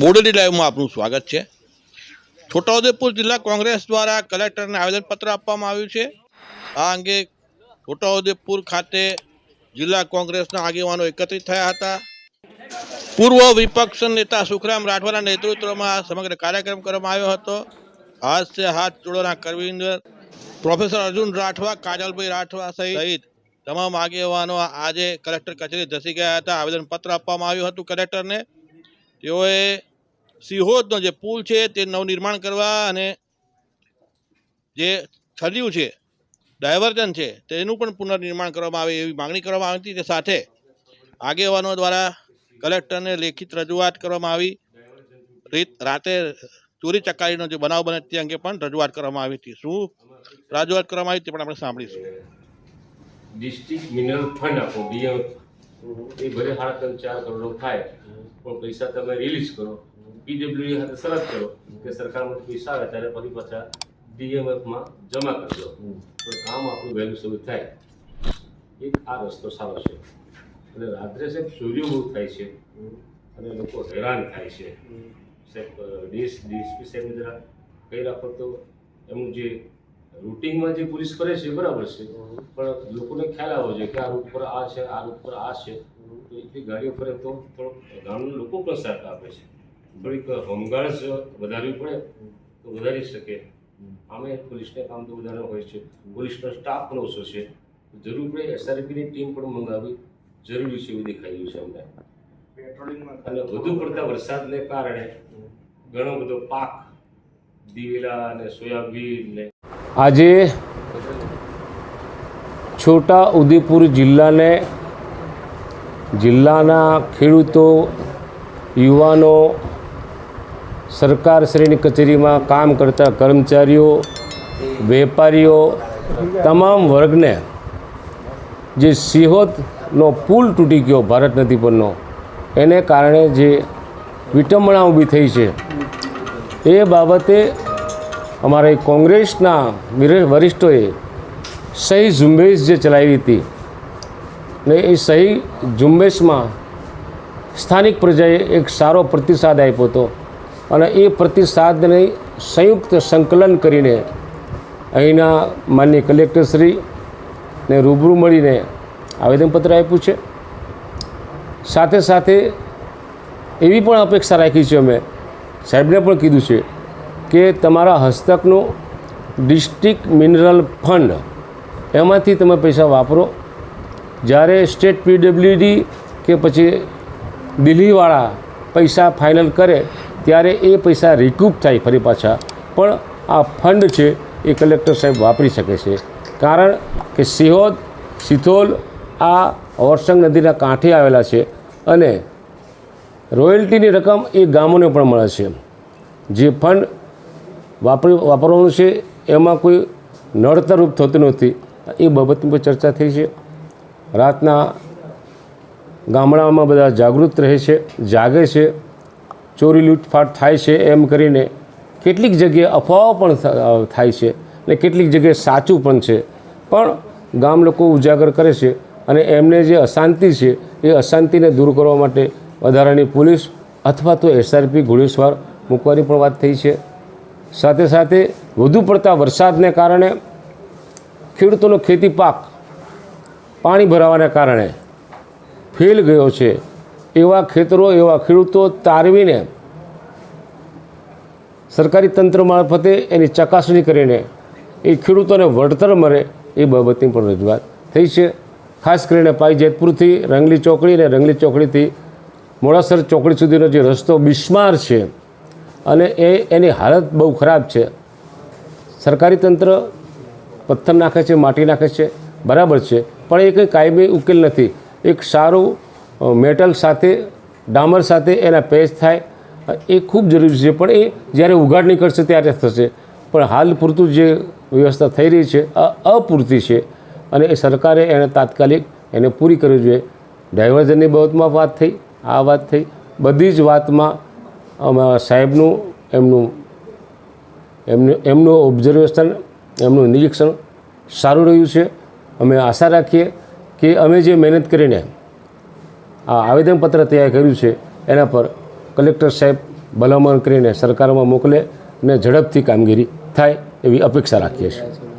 બોડેલી લાઈવમાં આપનું સ્વાગત છે. છોટાઉદેપુર જિલ્લા કોંગ્રેસ દ્વારા કલેક્ટરને આવેદનપત્ર આપવામાં આવ્યું છે. આ અંગે છોટાઉદેપુર ખાતે જિલ્લા કોંગ્રેસના આગેવાનો એકત્રિત થયા હતા. પૂર્વ વિપક્ષ નેતા સુખરામ રાઠવાના નેતૃત્વમાં સમગ્ર કાર્યક્રમ કરવામાં આવ્યો હતો. હાથ સે હાથ જોડોના કરવિંદર, પ્રોફેસર અર્જુન રાઠવા, કાજલભાઈ રાઠવા સહિત તમામ આગેવાનો આજે કલેક્ટર કચેરી ધસી ગયા હતા. આવેદનપત્ર આપવામાં આવ્યું હતું કલેક્ટરને. તેઓએ સિહોદનો જે પુલ છે તે નવનિર્માણ કરવા અને જે થર્યું છે, ડાયવર્ઝન છે, તેનું પણ પુનર્નિર્માણ કરવામાં આવે એવી માંગણી કરવામાં આવી હતી. તે સાથે આગેવાનો દ્વારા કલેક્ટરને લેખિત રજૂઆત કરવામાં આવી. રીત, રાતે ચોરી ચકારીનો જે બનાવ બને તે અંગે પણ રજૂઆત કરવામાં આવી હતી. શું રજૂઆત કરવામાં આવી તે પણ આપણે સાંભળીશું. ડિસ્ટ્રિક્ટ મિનરલ ફંડ આપો ડીએમ એ ભલે સાડા ત્રણ ચાર કરોડ થાય. પણ પૈસા તમે રિલીઝ કરો પીડબ્લ્યુ સાથે શરત કરો કે સરકારમાંથી પૈસા આવે ત્યારે ફરી પાછા ડીએમએફમાં જમા કરજો પણ કામ આપણું વહેલું શરૂ થાય. એક આ રસ્તો સારો છે. અને રાત્રે સાહેબ ચોરીઓ બહુ થાય છે. અને લોકો હેરાન થાય છે. સાહેબ ડીએસ ડીએસપી સાહેબ જરા કહી રાખો તો એમનું જે રૂટિનમાં જે પોલીસ કરે છે બરાબર છે. પણ લોકોને ખ્યાલ આવવો છે કે આ રૂટ પર આ છે આ રૂટ પર આ છે. તો એટલી ગાડીઓ ફરે તો થોડોક ગામના લોકો પણ સાથ આપે છે. થોડીક હોમગાર્ડ્સ વધારવી પડે તો વધારી શકે. આમે પોલીસને કામ તો વધારે હોય છે. પોલીસનો સ્ટાફ પણ ઓછો છે. જરૂર પડે એસઆરપીની ટીમ પણ મંગાવવી જરૂરી છે એવું દેખાઈ રહ્યું છે અમને. અને વધુ પડતા વરસાદને કારણે ઘણો બધો પાક દિવેલા અને સોયાબીન ને આજે છોટા ઉદેપુર જિલ્લાને જિલ્લાના ખેડૂતો, યુવાનો સરકારશ્રીની કચેરીમાં કામ કરતા કર્મચારીઓ, વેપારીઓ, તમામ વર્ગને જે સિહોદનો પુલ તૂટી ગયો ભારત નદી પરનો, એને કારણે જે વિટંબણા ઊભી થઈ છે, એ બાબતે અમારા કોંગ્રેસના વિર- વરિષ્ઠોએ સહી ઝુંબેશ જે ચલાવી હતી ને એ સહી ઝુંબેશમાં સ્થાનિક પ્રજાએ એક સારો પ્રતિસાદ આપ્યો હતો અને એ પ્રતિસાદને સંયુક્ત સંકલન કરીને અહીંના માન્ય કલેક્ટરશ્રીને રૂબરૂ મળીને આવેદનપત્ર આપ્યું છે. સાથે સાથે એવી પણ અપેક્ષા રાખી છે અમે. સાહેબને પણ કીધું છે કે તમારા હસ્તકનું ડિસ્ટ્રિક્ટ મિનરલ ફંડ, એમાંથી તમે પૈસા વાપરો. જ્યારે સ્ટેટ પીડબ્લ્યુડી કે પછી દિલ્હીવાળા પૈસા ફાઇનલ કરે, ત્યારે એ પૈસા રિકૂપ થાય ફરી પાછા. પણ આ ફંડ છે એ કલેક્ટર સાહેબ વાપરી શકે છે. કારણ કે સિહોદ, સિથોલ આ ઓરસંગ નદીના કાંઠે આવેલા છે અને રોયલ્ટીની રકમ એ ગામોને પણ મળે છે. જે ફંડ વાપરી વાપરવાનું છે, એમાં કોઈ નડતરરૂપ થતું નથી. એ બાબતની પણ ચર્ચા થઈ છે. રાતના ગામડામાં બધા જાગૃત રહે છે, જાગે છે, ચોરી લૂંટફાટ થાય છે એમ કરીને કેટલીક જગ્યાએ અફવાઓ પણ થાય છે અને કેટલીક જગ્યાએ સાચું પણ છે. પણ ગામ લોકો ઉજાગર કરે છે અને એમને જે અશાંતિ છે, એ અશાંતિને દૂર કરવા માટે વધારાની પોલીસ અથવા તો એસઆરપી ઘોડેસવાર મૂકવાની પણ વાત થઈ છે. સાથે સાથે વધુ પડતા વરસાદને કારણે ખેડૂતોનો ખેતી પાક પાણી ભરાવાના કારણે ફેલ ગયો છે. એવા ખેતરો, એવા ખેડૂતો તારવીને સરકારી તંત્ર મારફતે એની ચકાસણી કરીને એ ખેડૂતોને વળતર મળે એ બાબતની પણ રજૂઆત થઈ છે. ખાસ કરીને પાઈ જેતપુરથી રંગલી ચોકડી અને રંગલી ચોકડીથી મોડાસર ચોકડી સુધીનો જે રસ્તો બિસ્માર છે અને એ એની હાલત બહુ ખરાબ છે. સરકારી તંત્ર પથ્થર નાખે છે, માટી નાખે છે, બરાબર છે. પણ એ કંઈ કાયમી ઉકેલ નથી. એક સારું મેટલ સાથે, ડામર સાથે એના પેચ થાય એ ખૂબ જરૂરી છે. પણ એ જ્યારે ઉઘાડ નીકળશે ત્યારે થશે. પણ હાલ પૂરતું જે વ્યવસ્થા થઈ રહી છે અપૂરતી છે અને એ સરકારે એને તાત્કાલિક એને પૂરી કરવી જોઈએ. ડાયવર્ઝનની બાબતમાં વાત થઈ, આ વાત થઈ. બધી જ વાતમાં અમારા સાહેબનું, એમનું એમનું એમનું ઓબ્ઝર્વેશન એમનું નિરીક્ષણ સારું રહ્યું છે. અમે આશા રાખીએ કે અમે જે મહેનત કરીને આ આવેદનપત્ર તૈયાર કર્યું છે, એના પર કલેક્ટર સાહેબ ભલામણ કરીને સરકારમાં મોકલે અને ઝડપથી કામગીરી થાય એવી અપેક્ષા રાખીએ છીએ.